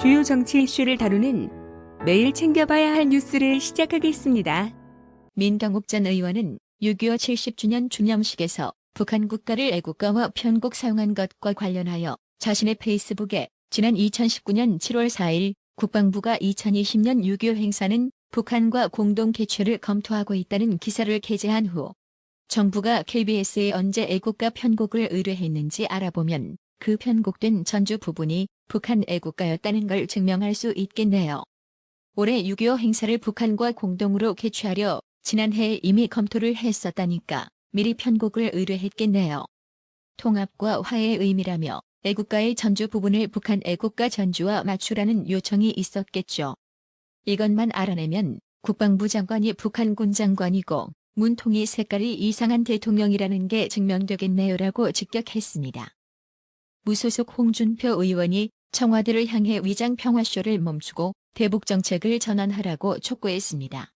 주요 정치 이슈를 다루는 매일 챙겨봐야 할 뉴스를 시작하겠습니다. 민경욱 전 의원은 6.25 70주년 주념식에서 북한 국가를 애국가와 편곡 사용한 것과 관련하여 자신의 페이스북에 지난 2019년 7월 4일 국방부가 2020년 6.25 행사는 북한과 공동 개최를 검토하고 있다는 기사를 게재한 후 정부가 KBS에 언제 애국가 편곡을 의뢰했는지 알아보면 그 편곡된 전주 부분이 북한 애국가였다는 걸 증명할 수 있겠네요. 올해 6.25 행사를 북한과 공동으로 개최하려 지난해에 이미 검토를 했었다니까 미리 편곡을 의뢰했겠네요. 통합과 화해의 의미라며 애국가의 전주 부분을 북한 애국가 전주와 맞추라는 요청이 있었겠죠. 이것만 알아내면 국방부 장관이 북한군 장관이고 문통이 색깔이 이상한 대통령이라는 게 증명되겠네요라고 직격했습니다. 무소속 홍준표 의원이 청와대를 향해 위장 평화쇼를 멈추고 대북 정책을 전환하라고 촉구했습니다.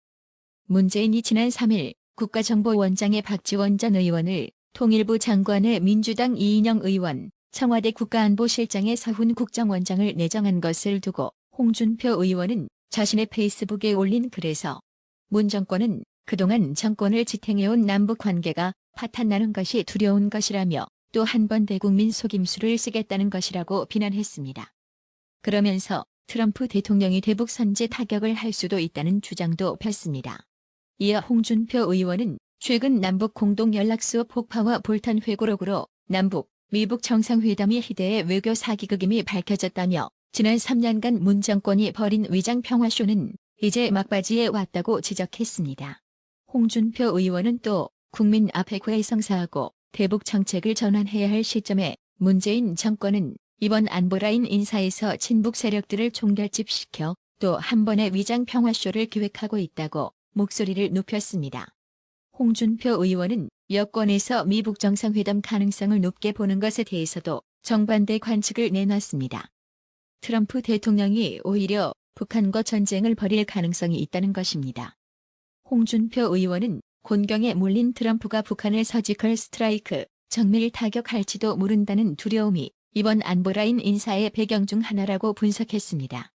문재인이 지난 3일 국가정보원장의 박지원 전 의원을 통일부 장관의 민주당 이인영 의원, 청와대 국가안보실장의 서훈 국정원장을 내정한 것을 두고 홍준표 의원은 자신의 페이스북에 올린 글에서 문 정권은 그동안 정권을 지탱해온 남북 관계가 파탄나는 것이 두려운 것이라며 또 한 번 대국민 속임수를 쓰겠다는 것이라고 비난했습니다. 그러면서 트럼프 대통령이 대북 선제 타격을 할 수도 있다는 주장도 폈습니다. 이어 홍준표 의원은 최근 남북 공동 연락수 폭파와 볼탄 회고록으로 남북, 미북 정상회담이 희대의 외교 사기극임이 밝혀졌다며 지난 3년간 문 정권이 벌인 위장 평화쇼는 이제 막바지에 왔다고 지적했습니다. 홍준표 의원은 또 국민 앞에 괴성사하고 대북 정책을 전환해야 할 시점에 문재인 정권은 이번 안보라인 인사에서 친북 세력들을 총결집시켜 또 한 번의 위장 평화쇼를 기획하고 있다고 목소리를 높였습니다. 홍준표 의원은 여권에서 미북 정상회담 가능성을 높게 보는 것에 대해서도 정반대 관측을 내놨습니다. 트럼프 대통령이 오히려 북한과 전쟁을 벌일 가능성이 있다는 것입니다. 홍준표 의원은 곤경에 몰린 트럼프가 북한을 서지컬 스트라이크, 정밀 타격할지도 모른다는 두려움이 이번 안보라인 인사의 배경 중 하나라고 분석했습니다.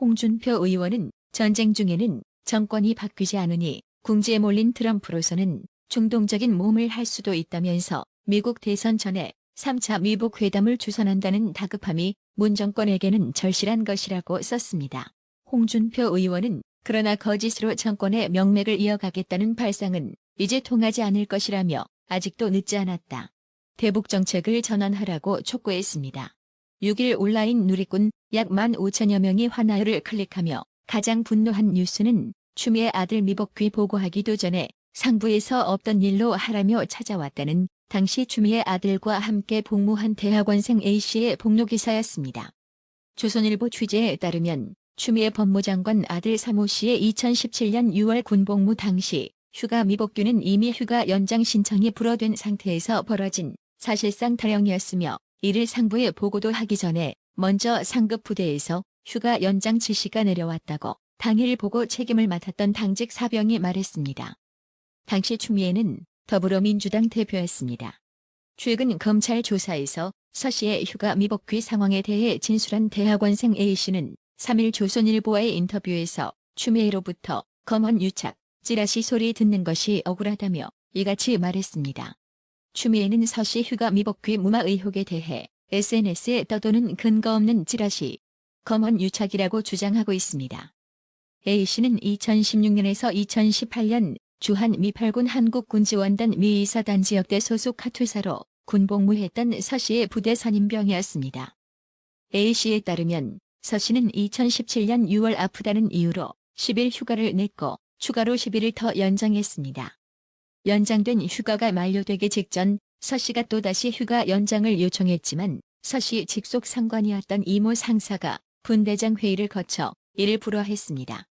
홍준표 의원은 전쟁 중에는 정권이 바뀌지 않으니 궁지에 몰린 트럼프로서는 중동적인 몸을 할 수도 있다면서 미국 대선 전에 3차 미북 회담을 주선한다는 다급함이 문 정권에게는 절실한 것이라고 썼습니다. 홍준표 의원은 그러나 거짓으로 정권의 명맥을 이어가겠다는 발상은 이제 통하지 않을 것이라며 아직도 늦지 않았다. 대북 정책을 전환하라고 촉구했습니다. 6일 온라인 누리꾼 약 15,000여 명이 화나요를 클릭하며 가장 분노한 뉴스는 추미애 아들 미복귀 보고하기도 전에 상부에서 없던 일로 하라며 찾아왔다는 당시 추미애 아들과 함께 복무한 대학원생 A씨의 복로기사였습니다. 조선일보 취재에 따르면 추미애 법무장관 아들 사모 씨의 2017년 6월 군복무 당시 휴가 미복귀는 이미 휴가 연장 신청이 불어된 상태에서 벌어진 사실상 타령이었으며 이를 상부에 보고도 하기 전에 먼저 상급 부대에서 휴가 연장 지시가 내려왔다고 당일 보고 책임을 맡았던 당직 사병이 말했습니다. 당시 추미애는 더불어민주당 대표였습니다. 최근 검찰 조사에서 서 씨의 휴가 미복귀 상황에 대해 진술한 대학원생 A씨는 3일 조선일보와의 인터뷰에서 추미애로부터 검언 유착, 찌라시 소리 듣는 것이 억울하다며 이같이 말했습니다. 추미애는 서씨 휴가 미복귀 무마 의혹에 대해 SNS에 떠도는 근거 없는 찌라시, 검언 유착이라고 주장하고 있습니다. A씨는 2016년에서 2018년 주한 미8군 한국군지원단 미이사단 지 역대 소속 카투사로 군복무했던 서씨의 부대 선임병이었습니다. A씨에 따르면 서 씨는 2017년 6월 아프다는 이유로 10일 휴가를 냈고 추가로 11일 더 연장했습니다. 연장된 휴가가 만료되기 직전 서 씨가 또다시 휴가 연장을 요청했지만 서 씨 직속 상관이었던 이모 상사가 분대장 회의를 거쳐 이를 불허했습니다.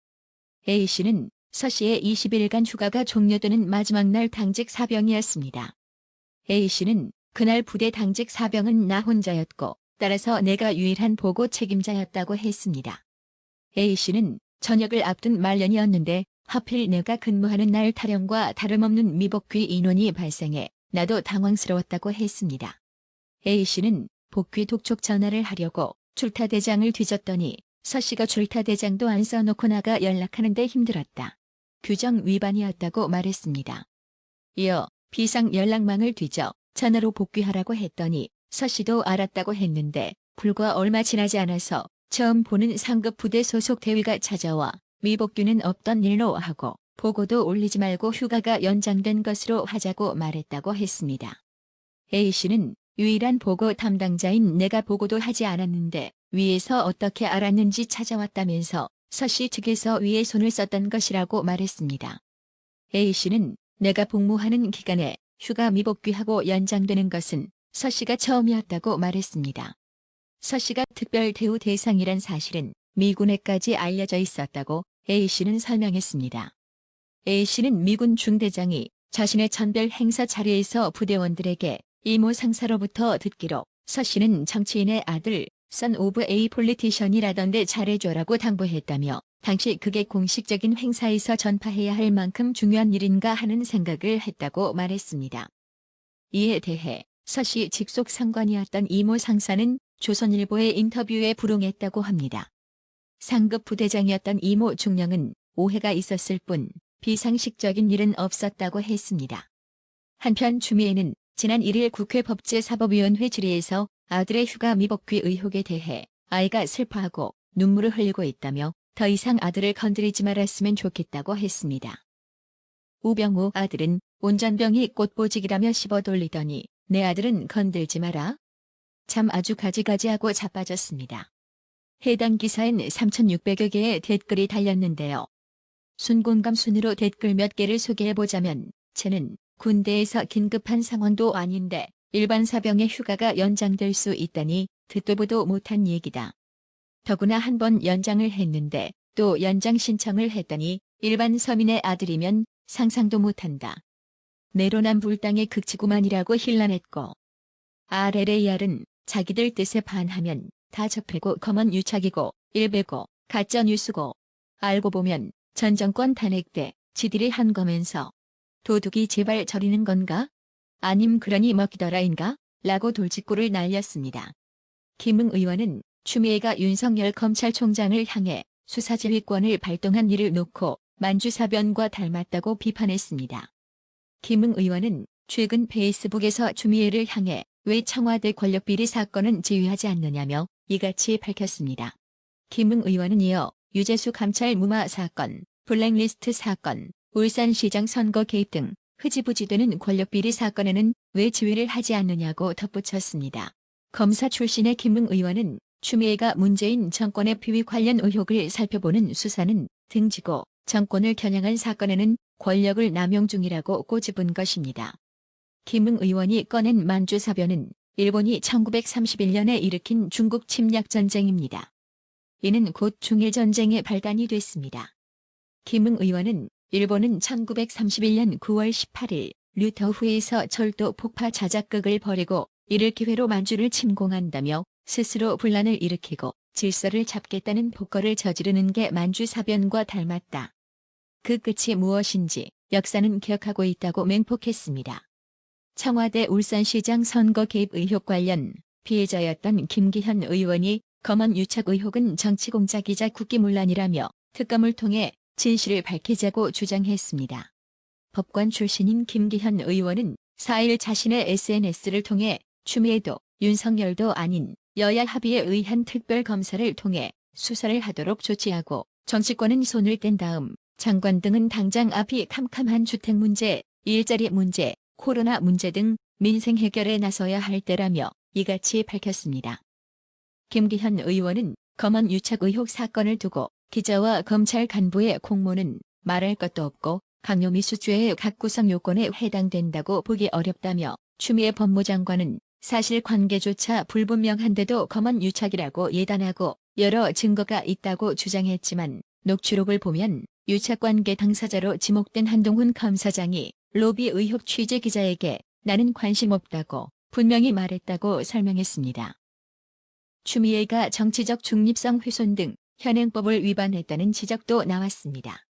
A씨는 서 씨의 20일간 휴가가 종료되는 마지막 날 당직 사병이었습니다. A씨는 그날 부대 당직 사병은 나 혼자였고 따라서 내가 유일한 보고 책임자였다고 했습니다. A씨는 저녁을 앞둔 말년이었는데 하필 내가 근무하는 날 타령과 다름없는 미복귀 인원이 발생해 나도 당황스러웠다고 했습니다. A씨는 복귀 독촉 전화를 하려고 출타대장을 뒤졌더니 서 씨가 출타대장도 안 써놓고 나가 연락하는데 힘들었다. 규정 위반이었다고 말했습니다. 이어 비상 연락망을 뒤져 전화로 복귀하라고 했더니 서 씨도 알았다고 했는데 불과 얼마 지나지 않아서 처음 보는 상급 부대 소속 대위가 찾아와 미복귀는 없던 일로 하고 보고도 올리지 말고 휴가가 연장된 것으로 하자고 말했다고 했습니다. A씨는 유일한 보고 담당자인 내가 보고도 하지 않았는데 위에서 어떻게 알았는지 찾아왔다면서 서씨 측에서 위에 손을 썼던 것이라고 말했습니다. A씨는 내가 복무하는 기간에 휴가 미복귀하고 연장되는 것은 서 씨가 처음이었다고 말했습니다. 서 씨가 특별 대우 대상이란 사실은 미군에까지 알려져 있었다고 A씨는 설명했습니다. A씨는 미군 중대장이 자신의 천별 행사 자리에서 부대원들에게 이모 상사로부터 듣기로 서 씨는 정치인의 아들 선 오브 에이 폴리티션이라던데 잘해줘라고 당부했다며 당시 그게 공식적인 행사에서 전파해야 할 만큼 중요한 일인가 하는 생각을 했다고 말했습니다. 이에 대해 서씨 직속 상관이었던 이모 상사는 조선일보의 인터뷰에 불응했다고 합니다. 상급 부대장이었던 이모 중령은 오해가 있었을 뿐 비상식적인 일은 없었다고 했습니다. 한편 추미애는 지난 1일 국회 법제사법위원회 질의에서 아들의 휴가 미복귀 의혹에 대해 아이가 슬퍼하고 눈물을 흘리고 있다며 더 이상 아들을 건드리지 말았으면 좋겠다고 했습니다. 우병우 아들은 운전병이 꽃보직이라며 씹어 돌리더니 내 아들은 건들지 마라. 참 아주 가지가지하고 자빠졌습니다. 해당 기사엔 3,600여 개의 댓글이 달렸는데요. 순공감 순으로 댓글 몇 개를 소개해보자면 쟤는 군대에서 긴급한 상황도 아닌데 일반 사병의 휴가가 연장될 수 있다니 듣도 보도 못한 얘기다. 더구나 한 번 연장을 했는데 또 연장 신청을 했더니 일반 서민의 아들이면 상상도 못한다. 내로남불 당의 극치구만이라고 힐난했고 RLAR은 자기들 뜻에 반하면 다 접히고 검은 유착이고 일베고 가짜뉴스고 알고 보면 전 정권 탄핵 때 지들이 한 거면서 도둑이 제발 저리는 건가? 아님 그러니 먹히더라인가? 라고 돌직구를 날렸습니다. 김응 의원은 추미애가 윤석열 검찰총장을 향해 수사지휘권을 발동한 일을 놓고 만주사변과 닮았다고 비판했습니다. 김응 의원은 최근 페이스북에서 추미애를 향해 왜 청와대 권력비리 사건은 제외하지 않느냐며 이같이 밝혔습니다. 김응 의원은 이어 유재수 감찰 무마 사건, 블랙리스트 사건, 울산시장 선거 개입 등 흐지부지되는 권력비리 사건에는 왜 지휘를 하지 않느냐고 덧붙였습니다. 검사 출신의 김응 의원은 추미애가 문재인 정권의 비위 관련 의혹을 살펴보는 수사는 등지고 정권을 겨냥한 사건에는 권력을 남용 중이라고 꼬집은 것입니다. 김응 의원이 꺼낸 만주사변은 일본이 1931년에 일으킨 중국 침략 전쟁입니다. 이는 곧 중일전쟁의 발단이 됐습니다. 김응 의원은 일본은 1931년 9월 18일 류터후에서 철도 폭파 자작극을 벌이고 이를 기회로 만주를 침공한다며 스스로 분란을 일으키고 질서를 잡겠다는 폭거를 저지르는 게 만주 사변과 닮았다. 그 끝이 무엇인지 역사는 기억하고 있다고 맹폭했습니다. 청와대 울산시장 선거 개입 의혹 관련 피해자였던 김기현 의원이 검언 유착 의혹은 정치공작이자 국기문란이라며 특검을 통해 진실을 밝히자고 주장했습니다. 법관 출신인 김기현 의원은 4일 자신의 SNS를 통해 추미애도 윤석열도 아닌 여야 합의에 의한 특별검사를 통해 수사를 하도록 조치하고 정치권은 손을 뗀 다음 장관 등은 당장 앞이 캄캄한 주택 문제, 일자리 문제, 코로나 문제 등 민생 해결에 나서야 할 때라며 이같이 밝혔습니다. 김기현 의원은 검언 유착 의혹 사건을 두고 기자와 검찰 간부의 공모는 말할 것도 없고 강요미수죄의 각 구성 요건에 해당된다고 보기 어렵다며 추미애 법무장관은 사실 관계조차 불분명한데도 검언 유착이라고 예단하고 여러 증거가 있다고 주장했지만 녹취록을 보면 유착관계 당사자로 지목된 한동훈 검사장이 로비 의혹 취재 기자에게 나는 관심 없다고 분명히 말했다고 설명했습니다. 추미애가 정치적 중립성 훼손 등 현행법을 위반했다는 지적도 나왔습니다.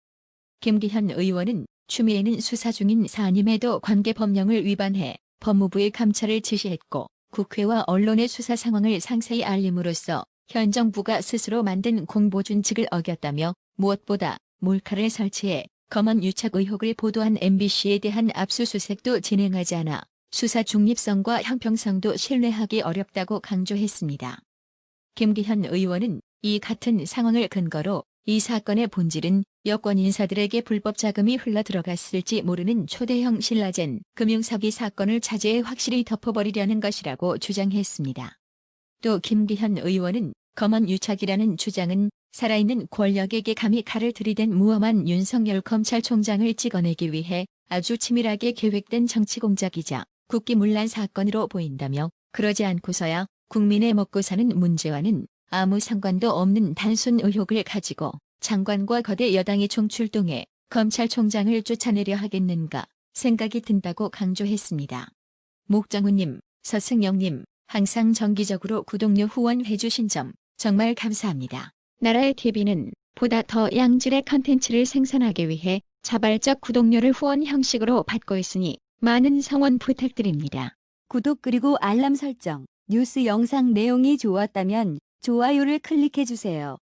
김기현 의원은 추미애는 수사 중인 사안임에도 관계법령을 위반해 법무부의 감찰을 지시했고 국회와 언론의 수사 상황을 상세히 알림으로써 현 정부가 스스로 만든 공보준칙을 어겼다며 무엇보다 몰카를 설치해 검언 유착 의혹을 보도한 MBC에 대한 압수수색도 진행하지 않아 수사 중립성과 형평성도 신뢰하기 어렵다고 강조했습니다. 김기현 의원은 이 같은 상황을 근거로 이 사건의 본질은 여권 인사들에게 불법 자금이 흘러 들어갔을지 모르는 초대형 신라젠 금융사기 사건을 차제에 확실히 덮어버리려는 것이라고 주장했습니다. 또 김기현 의원은 검언 유착이라는 주장은 살아있는 권력에게 감히 칼을 들이댄 무엄한 윤석열 검찰총장을 찍어내기 위해 아주 치밀하게 계획된 정치 공작이자 국기문란 사건으로 보인다며 그러지 않고서야 국민의 먹고 사는 문제와는 아무 상관도 없는 단순 의혹을 가지고 장관과 거대 여당이 총출동해 검찰총장을 쫓아내려 하겠는가 생각이 든다고 강조했습니다. 목정우님, 서승영님, 항상 정기적으로 구독료 후원해주신 점 정말 감사합니다. 나라의 TV는 보다 더 양질의 컨텐츠를 생산하기 위해 자발적 구독료를 후원 형식으로 받고 있으니 많은 성원 부탁드립니다. 구독 그리고 알람 설정, 뉴스 영상 내용이 좋았다면 좋아요를 클릭해주세요.